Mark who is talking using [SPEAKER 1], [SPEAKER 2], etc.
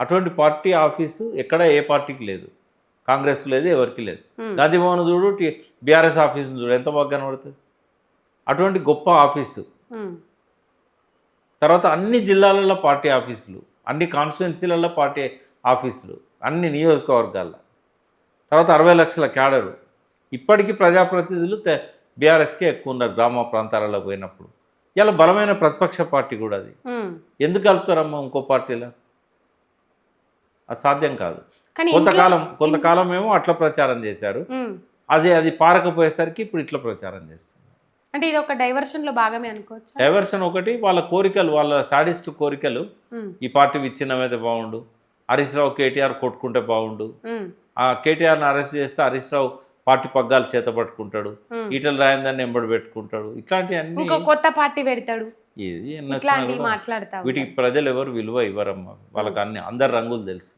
[SPEAKER 1] అటువంటి party office ఎక్కడ ఏ పార్టీకి లేదు. కాంగ్రెస్కి లేదు ఎవరికి లేదు.
[SPEAKER 2] Hmm.
[SPEAKER 1] గాంధీ భవన్ చూడు బీఆర్ఎస్ ఆఫీస్ చూడు ఎంత బాగా కనబడుతుంది. అటువంటి గొప్ప ఆఫీసు. తర్వాత అన్ని జిల్లాలలో పార్టీ ఆఫీసులు అన్ని కాన్స్టిట్యున్సీలలో పార్టీ ఆఫీసులు అన్ని నియోజకవర్గాల్లో. తర్వాత అరవై లక్షల క్యాడరు. ఇప్పటికీ ప్రజాప్రతినిధులు బీఆర్ఎస్కే ఎక్కువ ఉన్నారు గ్రామ ప్రాంతాలలో పోయినప్పుడు. ఇలా బలమైన ప్రతిపక్ష పార్టీ కూడా అది. ఎందుకు కలుపుతారమ్మా ఇంకో పార్టీలో? అది సాధ్యం కాదు కొంతకాలం కొంతకాలం ఏమో అట్లా ప్రచారం చేశారు. అదే అది పారకపోయేసరికి ఇప్పుడు ఇట్లా ప్రచారం చేస్తారు
[SPEAKER 2] అంటే ఇది ఒక డైవర్షన్లో భాగమే అనుకోవచ్చు?
[SPEAKER 1] డైవర్షన్ ఒకటి వాళ్ళ కోరికలు వాళ్ళ సాడిస్ట్ కోరికలు ఈ పార్టీ విచ్ఛిన్నమైతే బాగుండు హరీష్ రావు కేటీఆర్ కొట్టుకుంటే బాగుండు ఆ కేటీఆర్ని అరెస్ట్ చేస్తే హరీష్ రావు పార్టీ పగ్గాలు చేత పట్టుకుంటాడు. ఈటల రాయందాన్ని ఎంబడి పెట్టుకుంటాడు. ఇట్లాంటివన్నీ
[SPEAKER 2] కొత్త పార్టీ పెడతాడు.
[SPEAKER 1] ఇది వీటికి ప్రజలు ఎవరు విలువ ఇవ్వరమ్మా. వాళ్ళకి అన్ని అందరు రంగులు తెలుసు.